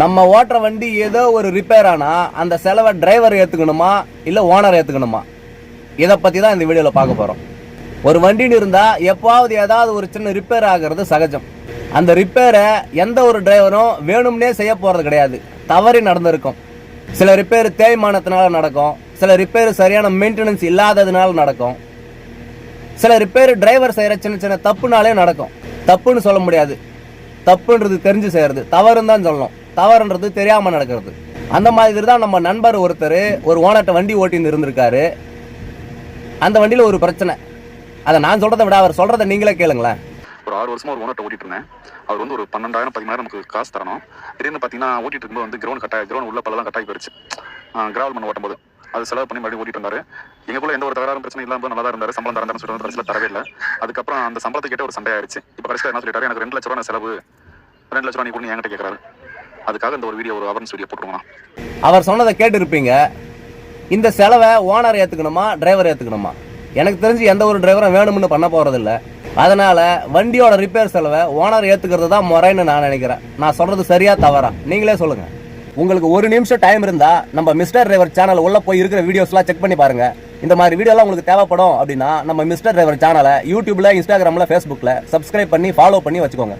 நம்ம ஓட்டுற வண்டி ஏதோ ஒரு ரிப்பேர் ஆனா அந்த செலவை டிரைவர் ஏத்துக்கணுமா? இல்ல ஓனர் ஏத்துக்கணுமா? இதை பத்தி தான் இந்த வீடியோல பார்க்க போறோம். ஒரு வண்டின்னு இருந்தா எப்பாவது ஏதாவது ஒரு சின்ன ரிப்பேர் ஆகிறது சகஜம். அந்த ரிப்பேரை எந்த ஒரு டிரைவரும் வேணும்னே செய்ய போறது கிடையாது. தவறி நடந்திருக்கும். சில ரிப்பேர் தேய்மானத்தினால நடக்கும். சில ரிப்பேர் சரியான மெயின்டெனன்ஸ் இல்லாததுனால நடக்கும். சில ரிப்பேர் டிரைவர் செய்கிற சின்ன சின்ன தப்புனாலே நடக்கும். தப்புன்னு சொல்ல முடியாது. தப்புன்றது தெரிஞ்சு செய்கிறது தவறுன்னு தான் சொல்லணும். தவறுன்றது தெரியாமல் நடக்கிறது. அந்த மாதிரி தான் நம்ம நண்பர் ஒருத்தர் ஒரு ஓனர்ட்ட வண்டி ஓட்டின்னு இருந்திருக்காரு. அந்த வண்டியில் ஒரு பிரச்சனை. அதை நான் சொல்கிறத விட அவர் சொல்கிறத நீங்களே கேளுங்களேன். ஒரு ஆறு வருஷமா ஒரு ஓனர்ட்ட ஓட்டிட்டு இருந்தேன் அவர் வந்து ஒரு பன்னெண்டாயிரம் பதிமூணாயிரம் நமக்கு காசு தரணும். திடீர்னு பார்த்தீங்கன்னா ஓட்டிட்டு இருக்கும்போது வந்து கிரௌண்ட் கட்டாய கிரௌண்ட் உள்ள பல்லாம் கட்டாயி போயிருச்சு. கிராவல் மண் ஓட்டும் போது அது செலவு பண்ணி மறுபடியும் ஓட்டிட்டு இருந்தாரு எங்களுக்குள்ள எந்த ஒரு தகராறும் பிரச்சனை இல்லாமல் நல்லா தான் இருந்தாரு. சம்பளம் தரந்தாரு சொல்லிட்டு கடைசியில் தரவே இல்லை. அதுக்கப்புறம் அந்த சம்பளத்தை கேட்ட ஒரு சண்டை ஆயிடுச்சு இப்போ கடைசியில் என்ன சொல்லிட்டாரு? எனக்கு ரெண்டு லட்ச ரூபா செலவு ரெண்டு லட்ச ரூபா நீ கொண்டு என்கிட்ட கேட்கறாரு அதுக்காக இந்த ஒரு வீடியோ ஒரு அவர்னஸ் வீடியோ போட்டுருவோம் அவர் சொன்னதை கேட்டு இருப்பீங்க இந்த செலவை ஓனர் ஏத்துக்கணுமா டிரைவர் ஏற்றுக்கணுமா எனக்கு தெரிஞ்சு எந்த ஒரு டிரைவரும் வேணும்னு பண்ண போகிறதில்ல அதனால வண்டியோட ரிப்பேர் செலவை ஓனர் ஏற்றுக்கிறது தான் முறைன்னு நான் நினைக்கிறேன். நான் சொல்கிறது சரியாக தவறா? நீங்களே சொல்லுங்கள் உங்களுக்கு ஒரு நிமிஷம் டைம் இருந்தால் நம்ம மிஸ்டர் டிரைவர் சேனல் உள்ளே போய் இருக்கிற வீடியோஸ்லாம் செக் பண்ணி பாருங்கள் இந்த மாதிரி வீடியோலாம் உங்களுக்கு தேவைப்படும் அப்படின்னா நம்ம மிஸ்டர் டிரைவர் சேனலை யூடியூப்பில் இன்ஸ்டாகிராமில் ஃபேஸ்புக்கில் சப்ஸ்கிரைப் பண்ணி ஃபாலோ பண்ணி வச்சுக்கோங்க.